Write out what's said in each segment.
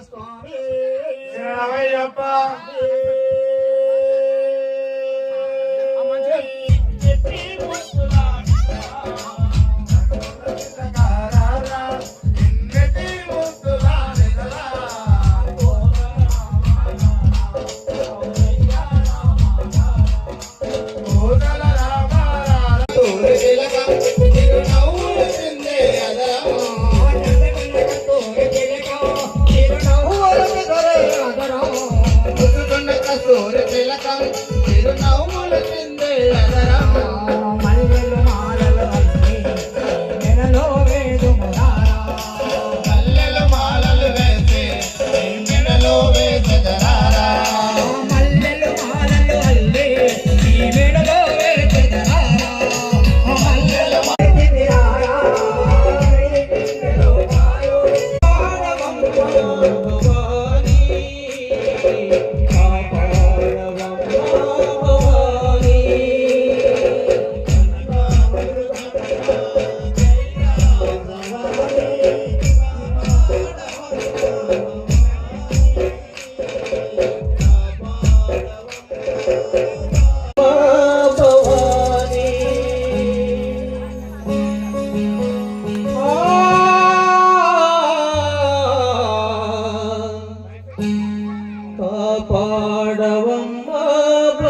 స్వామి. శరణమయ్యప్ప Hola, gente, la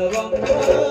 oh